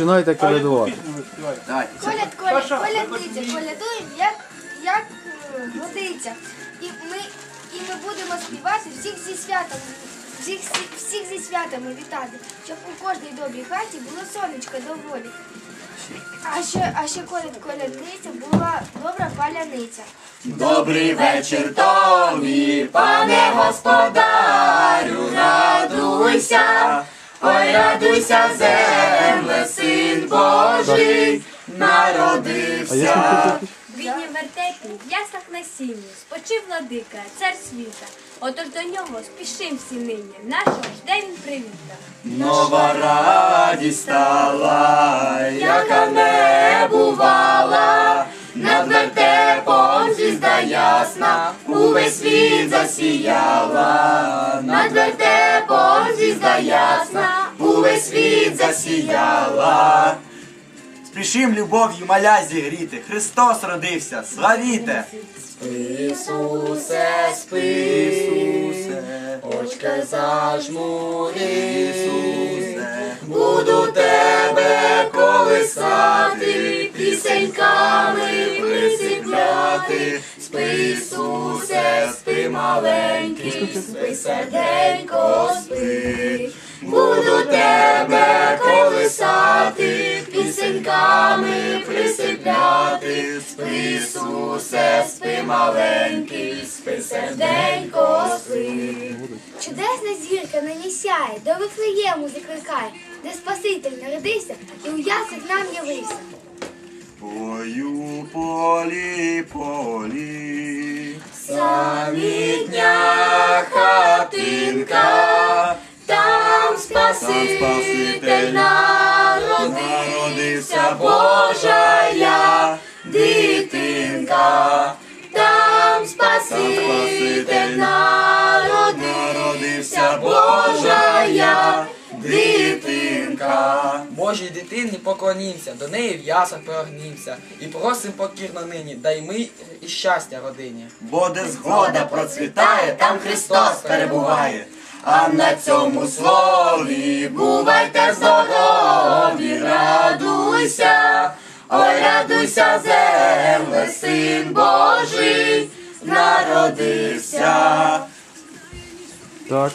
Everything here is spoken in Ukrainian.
Починайте колядувати. Коляд, коляд, колядниця, колядуємо, як, як е, годиться. І ми, і ми будемо співати всіх зі святом, всіх, зі- всіх зі святами вітати, щоб у кожній добрій хаті було сонечко доволі. А ще, а ще коляд, колядниця була добра паляниця. Добрий вечір тобі, пане господарю, радуйся, ой, радуйся, земле, син Божий, народився. Бідні вертепі, в яслах на сіні, спочив владика, цар світа. Отож до нього спішим всі нині, нашого жде він привіта. Нова радість стала, яка не бувала, над вертепом звізда ясна, увесь світ засіяла, над вертепом ясна, увесь світ засіяла. Спішим любов'ю маля зігріти. Христос родився, славіте! Ісусе, спи, Ісусе, очка зажмури, Ісусе, буду тебе колисати, пісеньками присипляти, спи, Ісусе, спи маленький, спи серденько, пісеньками присипляти, спи, Ісусе, спи маленький, спи серденько, спи. Чудесна зірка нині сяє, до Вифлеєму закликає, де Спаситель народився і у яслах нам явився. Пою полі, полі. Самітня хатинка, там Спаситель народився, Божа я дитинка, там Спаситель народився, Божа я дитинка. Божій дитині поклонімся, до неї в ясах прогнімся, і просим покірно нині, дай ми і щастя родині. Бо де згода процвітає, там Христос перебуває. А на цьому слові бувайте здорові, радуйся, ой, радуйся, земле, син Божий народився. Так.